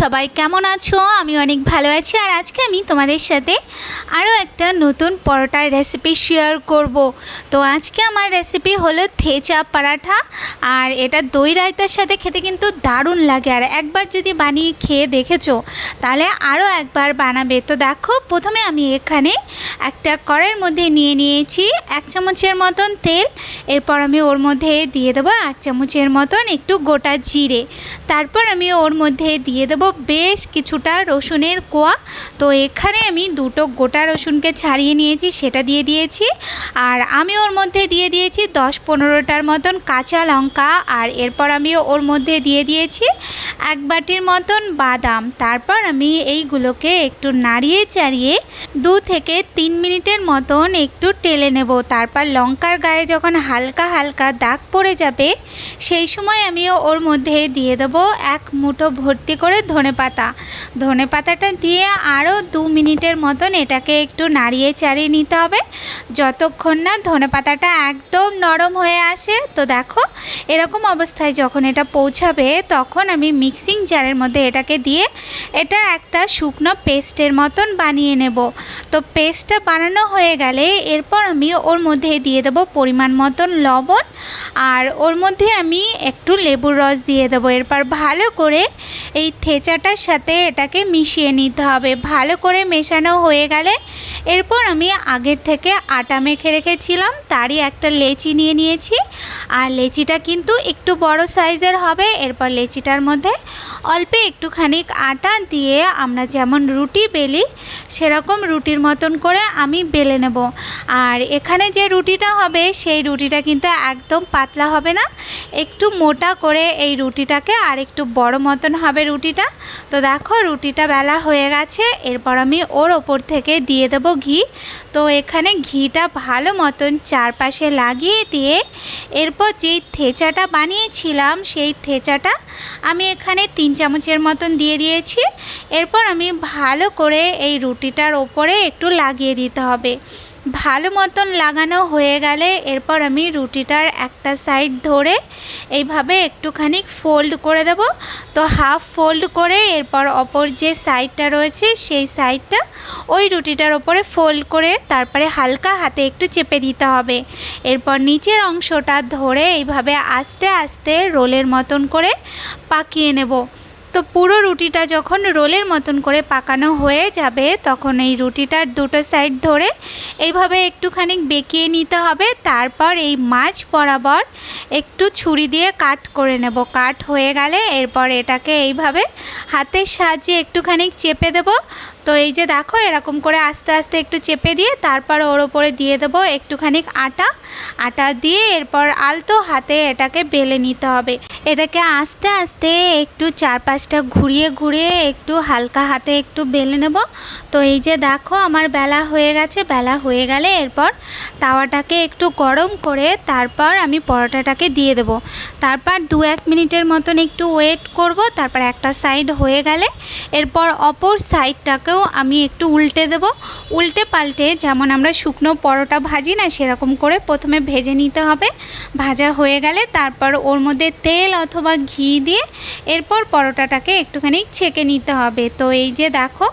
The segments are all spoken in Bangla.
সবাই কেমন আছো? আমি অনেক ভালো আছি আর আজকে আমি তোমাদের সাথে আরও একটা নতুন পরোটার রেসিপি শেয়ার করব। তো আজকে আমার রেসিপি হলো থেচা পরাঠা আর এটা দই রায়তার সাথে খেতে কিন্তু দারুণ লাগে। আর একবার যদি বানিয়ে খেয়ে দেখেছ, তাহলে আরও একবার বানাবে। তো দেখো, প্রথমে আমি এখানে একটা কড়ের মধ্যে নিয়ে নিয়েছি এক চামচের মতন তেল। এরপর আমি ওর মধ্যে দিয়ে দেবো এক চামচের মতন একটু গোটা জিরে। তারপর আমি ওর মধ্যে দিয়ে দেবো বেশ কিছুটা রসুনের কোয়া। তো এখানে আমি দুটো গোটা রসুনকে ছাড়িয়ে নিয়েছি, সেটা দিয়ে দিয়েছি। আর আমি ওর মধ্যে দিয়ে দিয়েছি দশ পনেরোটার মতন কাঁচা লঙ্কা। আর এরপর আমি ওর মধ্যে দিয়ে দিয়েছি এক বাটির মতন বাদাম। তারপর আমি এইগুলোকে একটু নাড়িয়ে চাড়িয়ে দু থেকে তিন মিনিটের মতন একটু টেলে নেব। তারপর লঙ্কার গায়ে যখন হালকা হালকা দাগ পড়ে যাবে, সেই সময় আমি ওর মধ্যে দিয়ে দেবো এক মুঠো ভর্তি করে ধনে পাতা। ধনে পাতাটা দিয়ে আরও দু মিনিটের মতন এটাকে একটু নাড়িয়ে চাড়িয়ে নিতে হবে। যতক্ষণ না ধনে পাতাটা একদম নরম হয়ে আসে, তো দেখো এরকম অবস্থায় যখন এটা পৌঁছাবে, তখন আমি মিক্সিং জারের মধ্যে এটাকে দিয়ে এটার একটা শুকনো পেস্টের মতন বানিয়ে নেব। তো পেস্টটা বানানো হয়ে গেলে এরপর আমি ওর মধ্যে দিয়ে দেবো পরিমাণ মতন লবণ আর ওর মধ্যে আমি একটু লেবুর রস দিয়ে দেবো। এরপর ভালো করে এই থেচাটার সাথে এটাকে মিশিয়ে নিতে হবে। ভালো করে মেশানো হয়ে গেলে এরপর আমি আগের থেকে আটা মেখে রেখেছিলাম, তারই একটা লেচি নিয়ে নিয়েছি। আর লেচিটা কিন্তু একটু বড় সাইজের হবে, এরপর লেচিটার মধ্যে অল্প একটুখানি আটা দিয়ে আমরা যেমন রুটি বেলি, সেরকম রুটির মতন করে আমি বেলে নেব। আর এখানে যে রুটিটা হবে, সেই রুটিটা কিন্তু একদম পাতলা হবে না। একটু মোটা করে এই রুটিটাকে আর একটু বড় মতন হবে রুটিটা। তো দেখো, রুটিটা বেলা হয়ে গেছে। এরপর আমি ওর ওপর থেকে দিয়ে দেব ঘি। তো এখানে ঘিটা ভালো মতন চারপাশে লাগিয়ে দিয়ে এরপর যেই থেচাটা বানিয়েছিলাম, সেই থেচাটা আমি এখানে তিন চামচের মতন দিয়ে দিয়েছি। এরপর আমি ভালো করে এই রুটিটার ওপরে একটু লাগিয়ে দিতে হবে। ভালো মতন লাগানো হয়ে গেলে এরপর আমি রুটিটার একটা সাইড ধরে এইভাবে একটুখানি ফোল্ড করে দেব। তো হাফ ফোল্ড করে এরপর অপর যে সাইডটা রয়েছে সেই সাইডটা ওই রুটিটার ওপরে ফোল্ড করে তারপরে হালকা হাতে একটু চেপে দিতে হবে। এরপর নিচের অংশটা ধরে এইভাবে আস্তে আস্তে রোলের মতন করে পাকিয়ে নেব। তো পুরো রুটিটা যখন রোলের মতন করে পাকানো হয়ে যাবে, তখন এই রুটিটার দুটো সাইড ধরে এইভাবে একটুখানি বেঁকিয়ে নিতে হবে। তারপর এই মাছ বরাবর একটু ছুরি দিয়ে কাট করে নেব। কাট হয়ে গেলে এরপর এটাকে এইভাবে হাতের সাহায্যে একটুখানি চেপে দেব। তো এই যে দেখো, এরকম করে আস্তে আস্তে একটু চেপে দিয়ে তারপর ওর ওপরে দিয়ে দেবো একটুখানি আটা। আটা দিয়ে এরপর আলতো হাতে এটাকে বেলে নিতে হবে। এটাকে আস্তে আস্তে একটু চারপাশটা ঘুরিয়ে ঘুরিয়ে একটু হালকা হাতে একটু বেলে নেব। তো এই যে দেখো আমার বেলা হয়ে গেছে, বেলা হয়ে গেলে এরপর তাওয়াটাকে একটু গরম করে তারপর আমি পরোটাটাকে দিয়ে দেব। তারপর দু এক মিনিটের মতন একটু ওয়েট করব, তারপর একটা সাইড হয়ে গেলে এরপর অপর সাইডটাকেও আমি একটু উল্টে দেব। উল্টে পাল্টে যেমন আমরা শুকনো পরোটা ভাজি না সেরকম করে প্রথমে ভেজে নিতে হবে। ভাজা হয়ে গেলে তারপর ওর মধ্যে তেল অথবা ঘি দিয়ে এরপর পরোটাটাকে একটুখানি ছেঁকে নিতে হবে। তো এই যে দেখো,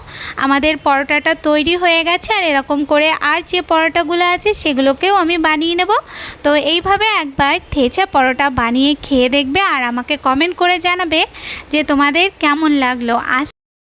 আমাদের পরোটাটা তৈরি হয়ে গেছে আর এরকম করে আর যে পরোটাগুলো আছে সেগুলোকেও আমি বানিয়ে নেব। তো এইভাবে একবার থেচা পরোটা বানিয়ে খেয়ে দেখবে আর আমাকে কমেন্ট করে জানাবে যে তোমাদের কেমন লাগল। আস